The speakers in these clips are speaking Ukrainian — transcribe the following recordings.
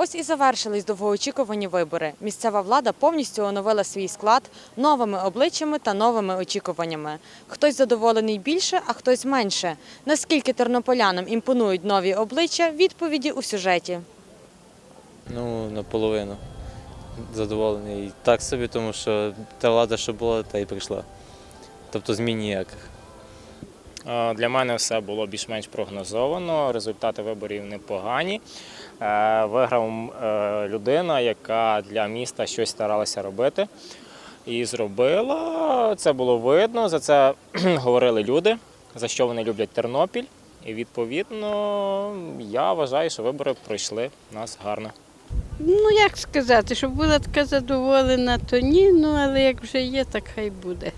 Ось і завершились довгоочікувані вибори. Місцева влада повністю оновила свій склад новими обличчями та новими очікуваннями. Хтось задоволений більше, а хтось менше. Наскільки тернополянам імпонують нові обличчя, відповіді у сюжеті. Ну, наполовину. Задоволений. Так собі, тому що та влада, що була, та й прийшла. Тобто змін ніяких. Е, Для мене все було більш-менш прогнозовано. Результати виборів непогані. Е, Виграв е, людина, яка для міста щось старалася робити. І зробила. Це було видно. За це говорили люди, за що вони люблять Тернопіль. І відповідно я вважаю, що вибори пройшли у нас гарно. Ну, як сказати, щоб була така задоволена, то ні, ну але як вже є, так хай буде.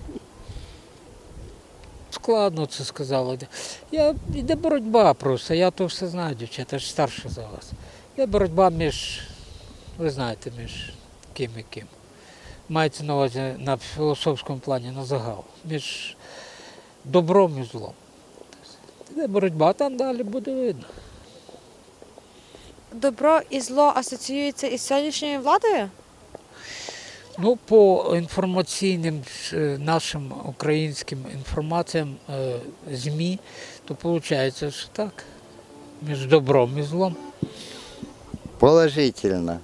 Складно це сказала. Я, йде боротьба просто, я то все знаю, дівчата, ж старше за вас. Є боротьба між, ви знаєте, між ким і ким. Мається на увазі на філософському плані, на загал. Між добром і злом. Йде боротьба, там далі буде видно. Добро і зло асоціюються із сьогоднішньою владою? Ну, по інформаційним е, нашим українським інформаціям е, ЗМІ, то виходить, що так. Між добром і злом. Положительно.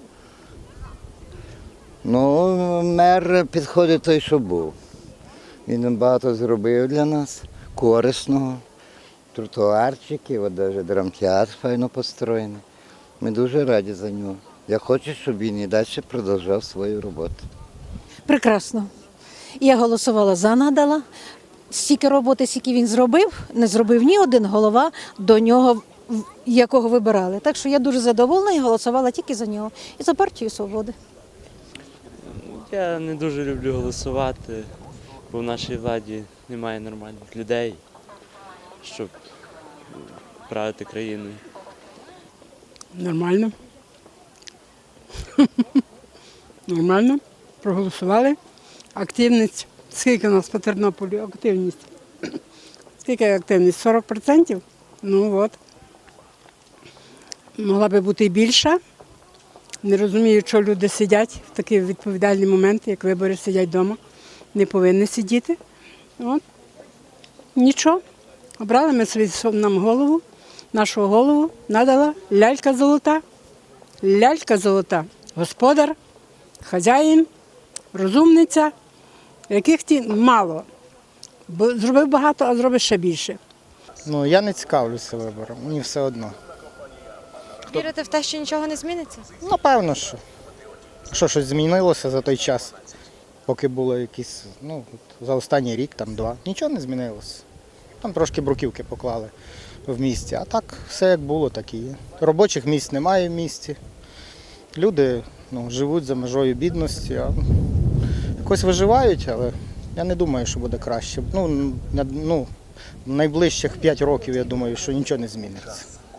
Ну, мер підходить той, що був. Він багато зробив для нас, корисного. Тротуарчики, от навіть драмтеатр файно построєний. Ми дуже раді за нього. Я хочу, щоб він і далі продовжував свою роботу. Прекрасно. Я голосувала за надала. Стільки роботи, скільки він зробив, не зробив ні один голова до нього, в- якого вибирали. Так що я дуже задоволена і голосувала тільки за нього. І за партію свободи. Я не дуже люблю голосувати, бо в нашій владі немає нормальних людей, щоб правити країною. Нормально. Нормально. Проголосували. Активність. Скільки у нас по Тернополю активність? Скільки активність? 40%? Ну от. Могла би бути і більша. Не розумію, що люди сидять в такі відповідальні моменти, як вибори сидять вдома. Не повинні сидіти. От. Нічого. Обрали ми собі нам голову, нашу голову надала лялька золота. Лялька золота. Господар, хазяїн, розумниця, яких ті мало. Бо зробив багато, а зробив ще більше. Ну, я не цікавлюся вибором, мені все одно. Вірите в те, що нічого не зміниться? Напевно, що. Що щось змінилося за той час, поки було якісь, ну, за останній рік, там два. Нічого не змінилося. Там трошки бруківки поклали в місті. А так все як було, так і є. Робочих місць немає в місті. Люди ну, живуть за межою бідності, якось виживають, але я не думаю, що буде краще. Ну, ну, найближчих 5 років я думаю, що нічого не зміниться.